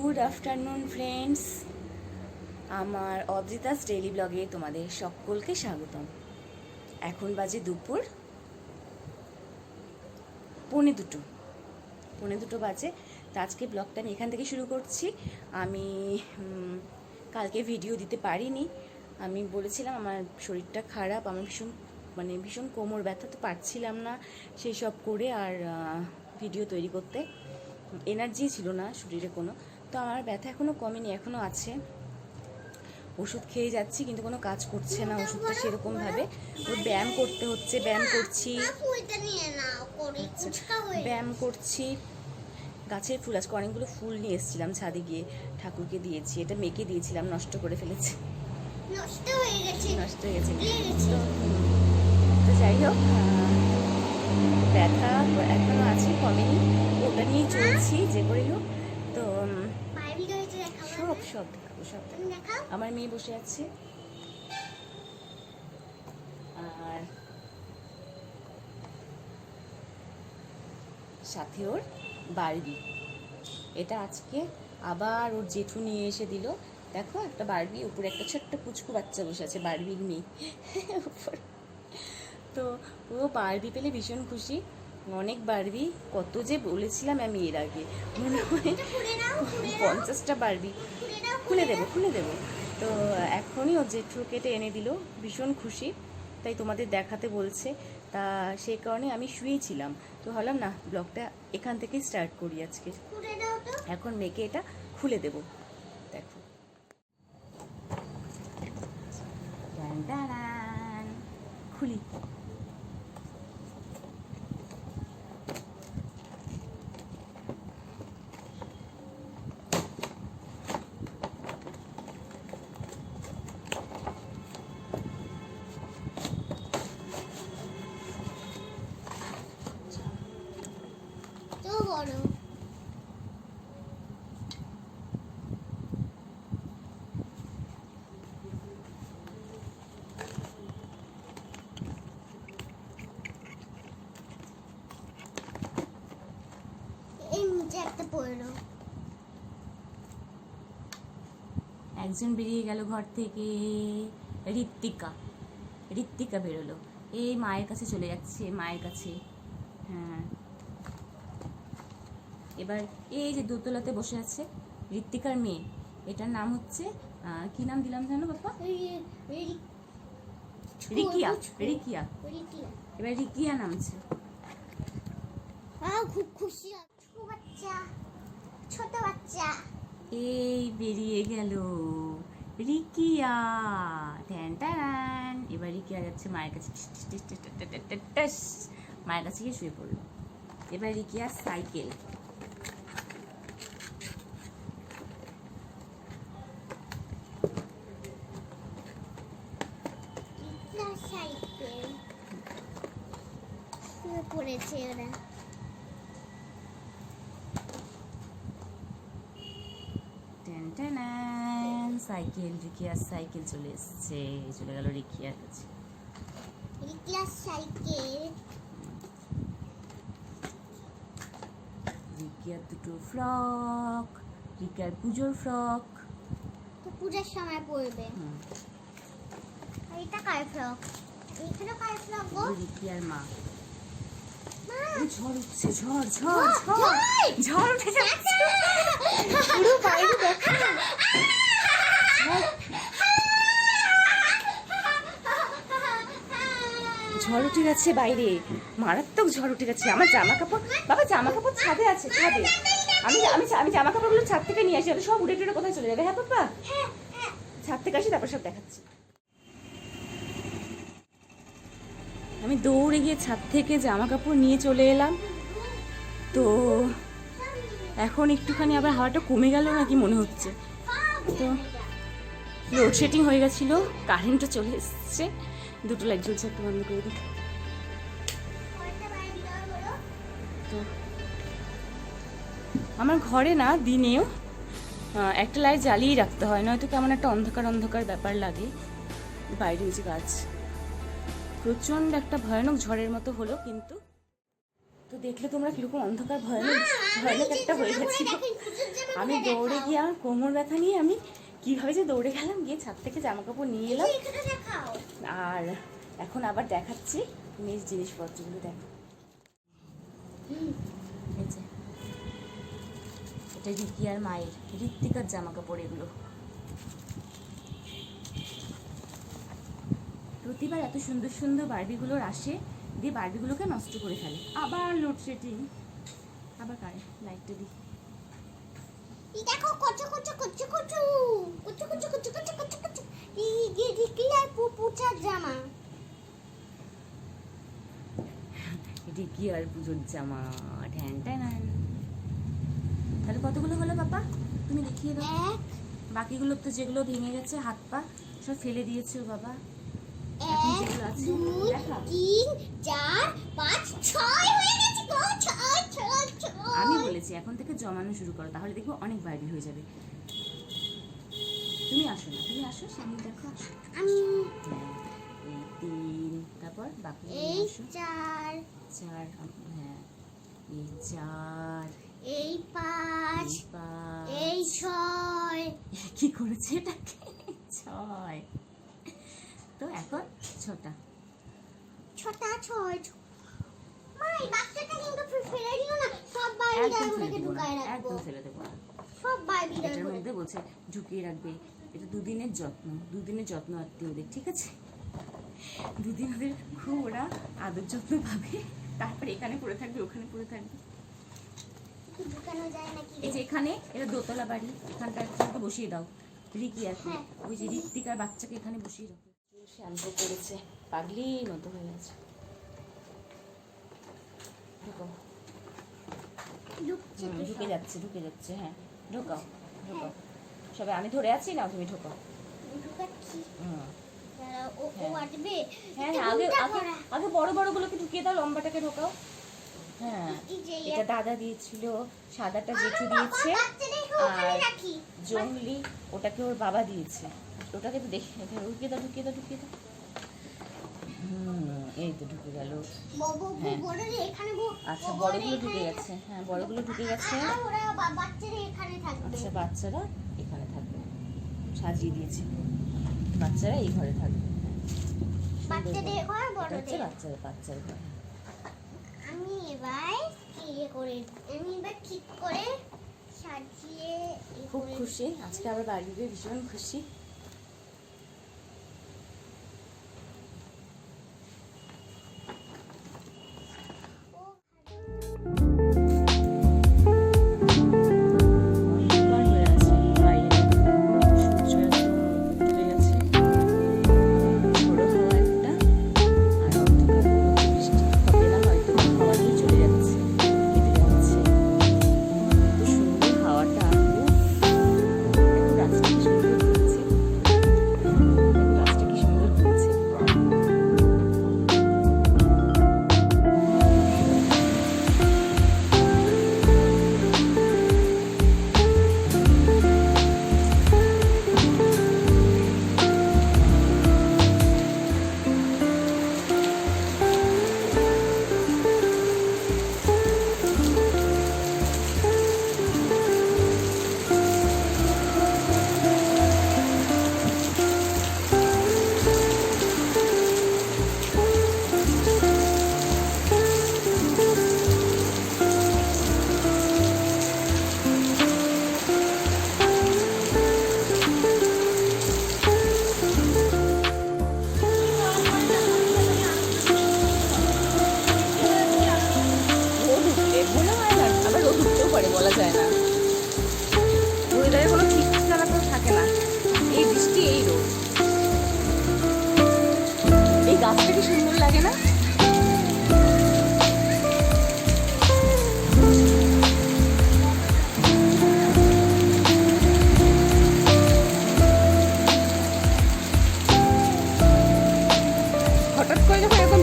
Good afternoon friends. আমার Adrita's daily ব্লগে তোমাদের সকলকে স্বাগতম। এখন বাজে দুপুর, পৌনে দুটো। পৌনে দুটো বাজে। তো আজকে ব্লগটা আমি এখান থেকে শুরু করছি। আমি কালকে ভিডিও দিতে পারিনি। আমি বলেছিলাম আমার শরীরটা খারাপ আমার ভীষণ মানে ভীষণ কোমর ব্যথা, তো পারছিলাম না সেই সব করে আর ভিডিও তৈরি করতে। এনার্জি ছিল না শরীরে কোনো। তো আমার ব্যথা এখনও কমেনি এখনও আছে। ওষুধ খেয়ে যাচ্ছি কিন্তু কোনো কাজ করছে না ওষুধটা সেরকমভাবে ওর ব্যায়াম করতে হচ্ছে ব্যায়াম করছি। আচ্ছা, ব্যায়াম করছি। গাছের ফুল আজকে অনেকগুলো ফুল নিয়ে এসেছিলাম ছাদে গিয়ে। ঠাকুরকে দিয়েছি এটা মেয়েকে দিয়েছিলাম নষ্ট করে ফেলেছি। নষ্ট হয়ে গেছে। নষ্ট হয়ে গেছে। তো যাই হোক ব্যথা এখনও আছে কমেনি। ওটা নিয়েই চলছি যে করেই হোক। সব দেখাবো সব আমার মেয়ে বসে আছে। আর সাথে ওর বারবি। এটা আজকে আবার ওর জেঠু নিয়ে এসে দিল। দেখো একটা বারবি উপরে একটা ছোট্ট পুচকু বাচ্চা বসে আছে বারবির মেয়ে। উপর। তো ও বারবি পেলে ভীষণ খুশি। অনেক বারবি কত যে বলেছিলাম আমি এর আগে। মনে হয় পঞ্চাশটা বারবি খুলে দেবো খুলে দেবো। তো এখনই ও জেঠু কেটে এনে দিল। ভীষণ খুশি। তাই তোমাদের দেখাতে বলছে। তা সেই কারণে আমি শুয়েছিলাম তো ভাবলাম না ব্লগটা এখান থেকেই স্টার্ট করি আজকে। এখন মেয়েকে এটা খুলে দেব। দেখো। খুলি। পড়ল। একজন বেরিয়ে গেল ঘর থেকে। ঋত্বিকা ঋত্বিকা বেরোলো। এই মায়ের কাছে চলে যাচ্ছে মায়ের কাছে। হ্যাঁ। এবার এই যে দোতলাতে বসে আছে ঋত্বিকার মেয়ে এটার নাম হচ্ছে কি নাম দিলাম জানো বাপ্পা রি- রিকিয়া রিকিয়া। এবার রিকিয়া নামছে খুব খুশি বাচ্চা। ছোট বাচ্চা। এই বেরিয়ে গেল রিকিয়া। ধ্যান টান এবার রিকিয়া যাচ্ছে মায়ের কাছে। মায়ের কাছে গিয়ে শুয়ে পড়ল। এবার রিকিয়া সাইকেল। সাইকেল। পড়েছে ওরা। সাইকেল রিকিয়ার সাইকেল চলে এসছে চলে গেল রিকিয়ার কাছে। রিকিয়া সাইকেল? রিকিয়ার দুটো ফ্রক রিকিয়ার পুজোর ফ্রক। তো পূজার সময় আর এটা কার ফ্রক? এখানে কার ফ্রক গো? রিকিয়ার মা। ঝড় উঠছে ঝড় ঝড় ঝড় ঝড়! ঝড়! উঠে যাচ্ছে। পুরো বাইরে দেখো। ঝড় উঠে গেছে বাইরে। মারাত্মক ঝড় উঠে গেছে। আমার জামা কাপড় বাবা জামা কাপড় ছাদে আছে ছাদে। আমি আমি আমি জামা কাপড়গুলো ছাদ থেকে নিয়ে আসি ওটা সব উড়ে টুড়ে কোথায় চলে যাবে হ্যাঁ পাপা ছাদ থেকে আসি তারপর সব দেখাচ্ছি। আমি দৌড়ে গিয়ে ছাদ থেকে জামা কাপড় নিয়ে চলে এলাম। তো এখন একটুখানি আবার হাওয়াটা কমে গেল নাকি মনে হচ্ছে। তো লোডশেডিং হয়ে গেছিল কারেন্টও চলে এসছে। দুটো লাইট জ্বলছে, একটু বন্ধ করে দিই। তো আমার ঘরে না দিনেও একটা লাইট জ্বালিয়ে রাখতে হয়, নয়তো কেমন একটা অন্ধকার অন্ধকার ব্যাপার লাগে। বাইরে যে গাছ। প্রচণ্ড একটা ভয়ানক ঝড়ের মতো হলো, কিন্তু তো দেখলে তোমরা কীরকম অন্ধকার, ভয়ানক ভয়ানক একটা হয়ে গেছিল। আমি দৌড়ে। গিয়ে কোমর ব্যথা নিয়ে আমি কীভাবে যে দৌড়ে গেলাম গিয়ে ছাদ থেকে জামা কাপড় নিয়ে এলাম। আর এখন আবার দেখাচ্ছি এই জিনিসপত্রগুলো দেখো। এটা রিকি আর মায়ের ঋত্বিকার জামা কাপড় এগুলো। প্রতিবার এত সুন্দর সুন্দর বারবিগুলোর আসে দিয়ে বারবিগুলোকে নষ্ট করে ফেলে। আবার লোডশেডিং আবার কারে? লাইটটা দিই। দেখো কচু কচু কচু কচু। কচু কচু কচু কচু কচু কচু এই আর পুপুচার জামা। রিকি আর পুজোর জামা ঠ্যান তাহলে কতগুলো হলো বাবা? তুমি দেখিয়ে দাও। এক। বাকিগুলো তো যেগুলো ভেঙে গেছে হাত পা সব ফেলে দিয়েছ বাবা। এক দুই তিন চার পাঁচ ছয় হয়ে গেছে গো ছয় ছয় ছয় আমি বলেছি এখন থেকে জমানো শুরু করো তাহলে দেখব অনেক বাইরে হয়ে যাবে। তুমি আসো না তুমি আসো সামনে দেখো আসো আমি হ্যাঁ এই তিন তারপর বাকি এই চার। চার হ্যাঁ এই চার। এই পাঁচ। এই ছয়। কি করেছে এটাকে? ছয়। তো এখন ছটা। ছটা ছয়। এটার মধ্যে বলছে ঢুকিয়ে রাখবে। এটা দুদিনের যত্ন দুদিনের যত্ন আত্মীয়দের ঠিক আছে? দুদিন ওদের খুব ওরা আদর যত্ন পাবে। তারপরে এখানে পড়ে থাকবে ওখানে পড়ে থাকবে। ঢুকানো যায় নাকি? এই যে এখানে এটা দোতলা বাড়ি এখানটা একটু বসিয়ে দাও। রিকি আছে হ্যাঁ। ওই যে ঋত্বিকার বাচ্চাকে এখানে বসিয়ে রাখো শ্যাম্পু করেছে পাগলির মতো হয়ে গেছে ঢুকো ঢুকছে হুম, তো ঢুকে যাচ্ছে ঢুকে যাচ্ছে হ্যাঁ ঢোকাও ঢোকাও। সবাই আমি ধরে আছি না তুমি ঢোকাও? হ্যাঁ। হ্যাঁ। হ্যাঁ আগে আগে আগে বড় বড় গুলোকে ঢুকিয়ে দাও লম্বাটাকে ঢোকাও। হ্যাঁ এটা দাদা দিয়েছিল সাদাটা জেঠু দিয়েছে আর জঙ্গলি ওটাকে ওর বাবা দিয়েছে। ওটাকে তো দেখে ঢুকিয়ে দাও ঢুকিয়ে দাও ঢুকিয়ে দাও। এই তো ঢুকে গেল। হ্যাঁ। আচ্ছা বড়গুলো ঢুকে গেছে। হ্যাঁ বড়গুলো ঢুকে গেছে। আচ্ছা বাচ্চারা এখানে থাকবে। সাজিয়ে দিয়েছে। বাচ্চারা এই ঘরে থাকবে। খুব খুশি। আজকে আবার বাড়ি ভীষণ খুশি।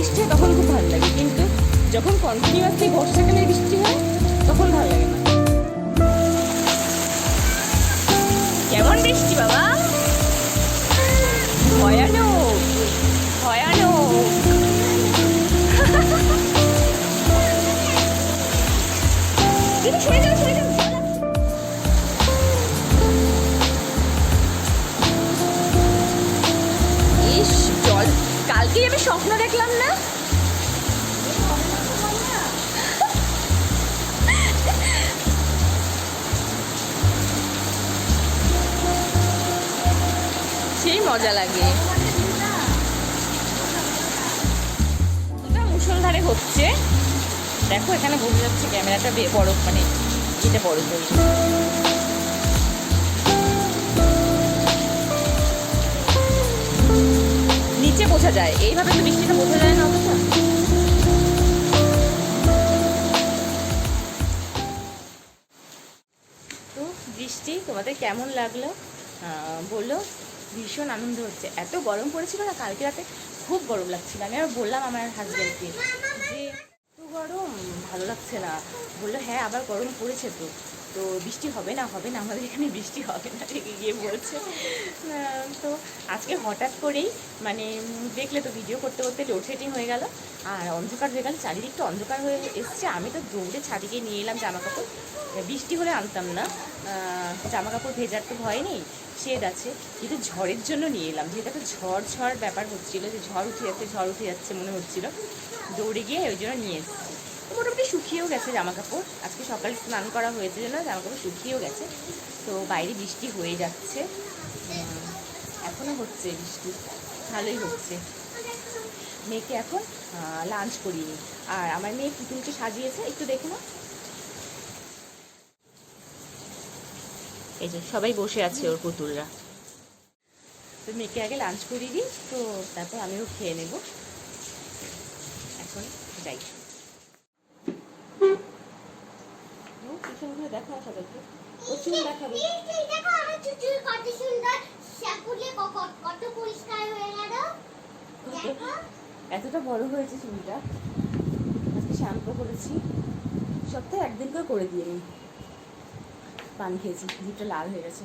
বৃষ্টি হয়, তখন খুব ভালো লাগে। কিন্তু যখন কন্টিনিউয়াসলি বর্ষাকালে বৃষ্টি হয়, তখন ভালো লাগে না। কেমন বৃষ্টি বাবা? ভয়ানক ভয়ানক। সরে যাও সরে যাও। সত্যি আমি স্বপ্ন দেখলাম না? সেই মজা লাগে। মুসলধারে হচ্ছে। দেখো এখানে বোঝা যাচ্ছে ক্যামেরাটা বড় মানে এটা বড় চলছে বোঝা যায়। এইভাবে তো বৃষ্টিটা বোঝা যায় না তো বৃষ্টি তোমাদের কেমন লাগল? বলল, ভীষণ আনন্দ হচ্ছে। এত গরম পড়েছিল না, কালকে রাতে খুব গরম লাগছিল। আমি আর বললাম আমার হাজব্যান্ডকে যে গরম, ভালো লাগছে না। বলল হ্যাঁ আবার গরম পড়েছে তো। তো বৃষ্টি হবে না হবে না, আমাদের এখানে বৃষ্টি হবে না রেগে গিয়ে বলছে তো আজকে হঠাৎ করেই মানে দেখলে তো ভিডিও করতে করতে লোডশেডিং হয়ে গেল। আর অন্ধকার হয়ে গেল, চারিদিকটা অন্ধকার হয়ে এসছে। আমি তো দৌড়ে ছাদিকে নিয়ে এলাম জামা কাপড় বৃষ্টি হলে আনতাম না। জামা কাপড় ভেজার তো ভয় নেই শেড আছে। কিন্তু ঝড়ের জন্য নিয়ে এলাম। যেহেতু একটা ঝড় ঝড় ব্যাপার হচ্ছিল, যে ঝড় উঠে যাচ্ছে, ঝড় উঠে যাচ্ছে মনে হচ্ছিল। দৌড়ে গিয়ে ওই জন্য নিয়ে এসেছি। শুকিয়েও গেছে জামা কাপড় আজকে সকালে স্নান করা হয়েছে জন্য জামা কাপড় শুকিয়েও গেছে। তো বাইরে বৃষ্টি হয়ে যাচ্ছে। উম, এখনও হচ্ছে বৃষ্টি। ভালোই হচ্ছে। মেয়েকে এখন লাঞ্চ করিনি আর আমার মেয়ে পুতুলকে সাজিয়েছে একটু দেখে না এই যে সবাই বসে আছে ওর পুতুলরা। তো মেয়েকে আগে লাঞ্চ করিয়ে দিই তো তারপর আমিও খেয়ে নেব। এখন যাই ও, পিছন ঘুরে দেখো না সবাইকে ও চুল দেখাবে এই দেখো আমার চুচুর কত সুন্দর শ্যাম্পুলে কত কত পরিষ্কার হয়ে গেল দেখো এতটা বড় হয়েছে চুলটা আজকে শ্যাম্পু করেছি। সপ্তাহে একদিন করে করে দিয়ে নিই। পান খেয়েছি জিভটা লাল হয়ে গেছে।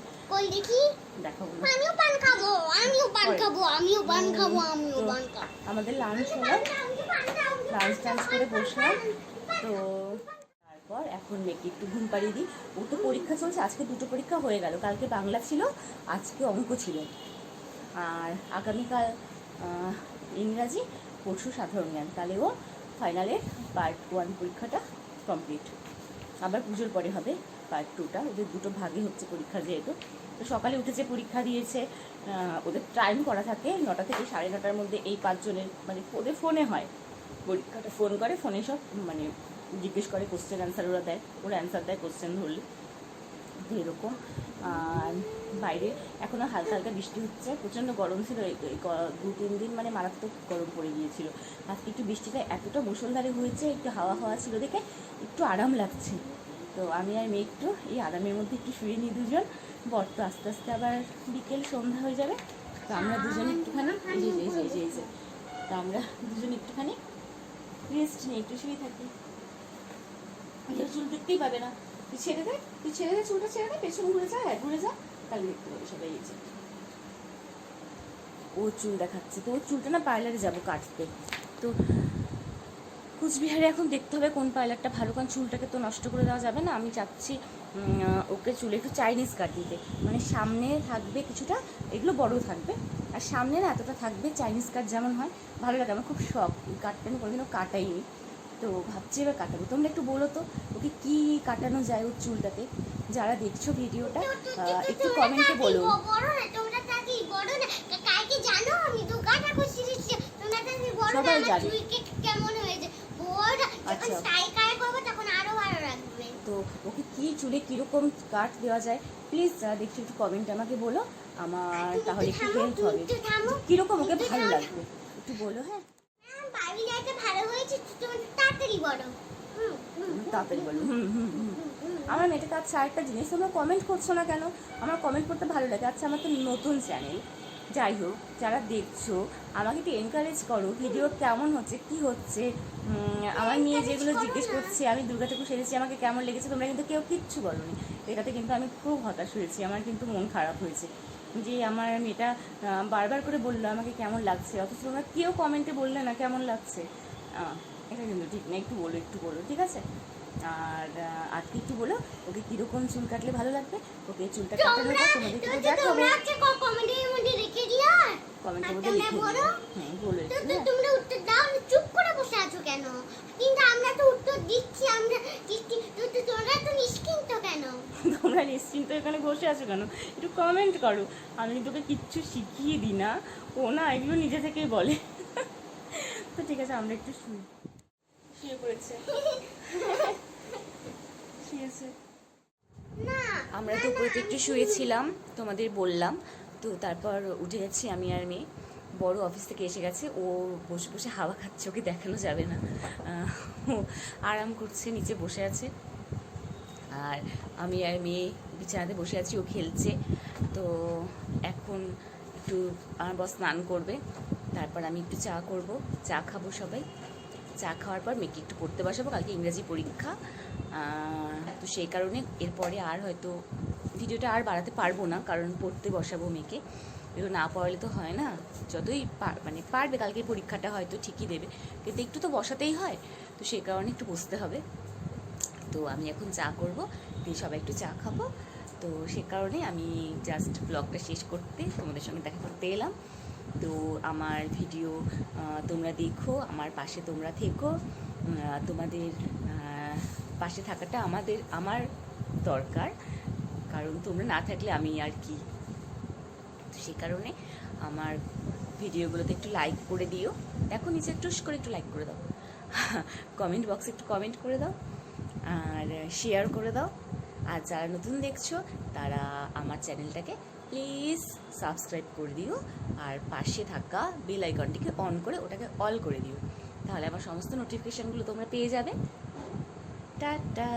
দেখি? দেখাবো না আমিও পান খাব আমিও পান খাব আমিও পান খাব আমিও পান খাব। আমাদের লাঞ্চ হলো। লাঞ্চ টাঞ্চ করে বসলাম। তো তারপর এখন মেয়েকে একটু ঘুম পাড়িয়ে দিই। ও তো পরীক্ষা চলছে আজকে দুটো পরীক্ষা হয়ে গেল। কালকে বাংলা ছিল আজকে অঙ্ক ছিল। আর আগামীকাল ইংরাজি পরশু সাধারণ জ্ঞান তাহলে ও ফাইনালের পার্ট ওয়ান পরীক্ষাটা কমপ্লিট আবার পুজোর পরে হবে পার্ট টুটা ওদের দুটো ভাগে হচ্ছে পরীক্ষা যেহেতু। তো সকালে উঠেছে পরীক্ষা দিয়েছে ওদের টাইম করা থাকে নটা থেকে সাড়ে নটার মধ্যে এই পাঁচজনের মানে ওদের ফোনে হয়। পরীক্ষাটা ফোন করে ফোনে সব মানে জিজ্ঞেস করে কোশ্চেন অ্যান্সার ওরা দেয়। ওরা অ্যান্সার দেয় কোশ্চেন ধরলে। এরকম। বাইরে। এখনও হালকা হালকা বৃষ্টি হচ্ছে। প্রচণ্ড গরম ছিল। দু, তিন দিন মানে মারাত্মক গরম পড়ে গিয়েছিল। আজকে একটু বৃষ্টিটা এতটা মুসলধারে হয়েছে, একটু হাওয়া হাওয়া ছিল দেখে একটু আরাম লাগছে। তো আমি আর মেয়ে একটু এই আরামের মধ্যে একটু শুয়ে নিই দুজন। বর তো আস্তে আস্তে আবার বিকেল সন্ধ্যা হয়ে যাবে। তো আমরা দুজন একটুখানি এই যে এই যে তো আমরা দুজন একটুখানি রেস্ট নিয়ে একটু শুয়ে থাকি। চুল দেখতেই পাবে না। তুই ছেড়ে দে, তুই ছেড়ে দে, চুলটা ছেড়ে দে, পেছন ঘুরে যা হ্যাঁ ঘুরে যা। তাহলে দেখতে পাবে সবাই এই ও চুল দেখাচ্ছে তো ওর চুলটা না পার্লারে যাব কাটতে। তো কুচবিহারে এখন দেখতে হবে কোন পার্লারটা ভালো, কারণ চুলটাকে তো নষ্ট করে দেওয়া যাবে না। আমি চাচ্ছি ওকে চুলে একটু চাইনিজ কাট দিতে। মানে সামনে থাকবে কিছুটা, এগুলো বড় থাকবে। আর সামনে না এতটা থাকবে চাইনিজ কাট যেমন হয়, ভালো লাগে, আমার খুব শখ। কাটতে আমি কোনোদিনও কাটাইনি। তো ভাবছি এবার কাটাবো। তোমরা একটু বলো তো ওকে কি কাটানো যায় ওর চুলটাতে? যারা দেখছ ভিডিওটা একটু কমেন্টে বলো। সবাই জানে। আচ্ছা। তো ওকে কি চুলে কীরকম কাট দেওয়া যায়? প্লিজ যারা দেখছ একটু কমেন্টে আমাকে বলো। আমার তাহলে একটু হেল্প হবে। কীরকম ওকে ভালো লাগবে? একটু বলো হ্যাঁ। ভালো হয়েছে তাড়াতাড়ি বড় হুম হুম বলো। হুম হুম হুম। আমার মেয়েটাকে আচ্ছা আরেকটা জিনিস তোমরা কমেন্ট করছ না কেন? আমার কমেন্ট করতে ভালো লাগে। আচ্ছা আমার তো নতুন চ্যানেল যাই হোক যারা দেখছ আমাকে একটু এনকারেজ করো ভিডিও কেমন হচ্ছে কি হচ্ছে? আমার মেয়ে যেগুলো জিজ্ঞেস করছে আমি দুর্গা ঠাকুর সেরেছি আমাকে কেমন লেগেছে তোমরা কিন্তু কেউ কিচ্ছু বলোনি। এটাতে কিন্তু আমি খুব হতাশ হয়েছি আমার কিন্তু মন খারাপ হয়েছে। যে আমার মেয়েটা বারবার করে বলল আমাকে কেমন লাগছে অথচ তোমরা কেউ কমেন্টে বললে না কেমন লাগছে। আহ, এটা কিন্তু ঠিক না একটু বলো একটু বলো ঠিক আছে? আর আজকে একটু বলো? ওকে কীরকম চুল কাটলে ভালো লাগবে? ওকে চুলটা পর তোমাদের একটু দেখাবো। কমেন্টের মধ্যে রেখে দিও। কমেন্টের মধ্যে লিখে দিও। হ্যাঁ বলো হ্যাঁ। তোমরা উত্তর দাও চুপ করে বসে আছো কেন? কিন্তু আমরা তো উত্তর দিচ্ছি আমরা দিচ্ছি তো তো তোমরা তো নিশ্চিন্ত কেন? তোমরা নিশ্চিন্ত এখানে বসে আছো কেন? একটু কমেন্ট করো। আমি তোকে কিচ্ছু শিখিয়ে দিই না। ও না এগুলো নিজে থেকেই বলে। তো ঠিক আছে আমরা একটু শুনি। শুয়ে পড়েছে। শুয়েছে। আমরা তো উপরে একটু শুয়েছিলাম তোমাদের বললাম। তো তারপর উঠে যাচ্ছি আমি আর মেয়ে। বড় অফিস থেকে এসে গেছে ও বসে বসে হাওয়া খাচ্ছে ওকে দেখানো যাবে না। ও আরাম করছে নিচে বসে আছে। আর আমি আর মেয়ে বিছানাতে বসে আছি ও খেলছে। তো এখন একটু আমার বস স্নান করবে তারপর আমি একটু চা করব চা খাব সবাই। চা খাওয়ার পর মেয়েকে একটু পড়তে বসাবো, কালকে ইংরাজি পরীক্ষা। তো সেই কারণে এরপরে আর হয়তো ভিডিওটা আর বাড়াতে পারব না, কারণ পড়তে বসাবো মেয়েকে। এগুলো না পড়ালে তো হয় না। যতই মানে পারবে, কালকে পরীক্ষাটা হয়তো ঠিকই দেবে। কিন্তু একটু তো বসাতেই হয়, তো সেই কারণে একটু বসতে হবে। তো আমি এখন চা করব, দিয়ে সবাই একটু চা খাব। তো সে কারণে আমি জাস্ট ব্লগটা শেষ করতে তোমাদের সঙ্গে দেখা করতে এলাম। তো আমার ভিডিও তোমরা দেখো, আমার পাশে তোমরা থেকো। তোমাদের পাশে থাকাটা আমাদের, আমার দরকার। কারণ তোমরা না থাকলে আমি আর কি। সেই কারণে আমার ভিডিওগুলোতে একটু লাইক করে দিও। দেখো, নিচে একটু করে একটু লাইক করে দাও। কমেন্ট বক্সে একটু কমেন্ট করে দাও। আর শেয়ার করে দাও। আর যারা নতুন দেখছ, তারা আমার চ্যানেলটাকে প্লিজ সাবস্ক্রাইব করে দিও আর পাশে থাকা বেল আইকনটিকে অন করে ওটাকে অল করে দিও। তাহলে আমার সমস্ত নোটিফিকেশানগুলো তোমরা পেয়ে যাবে। টাটা!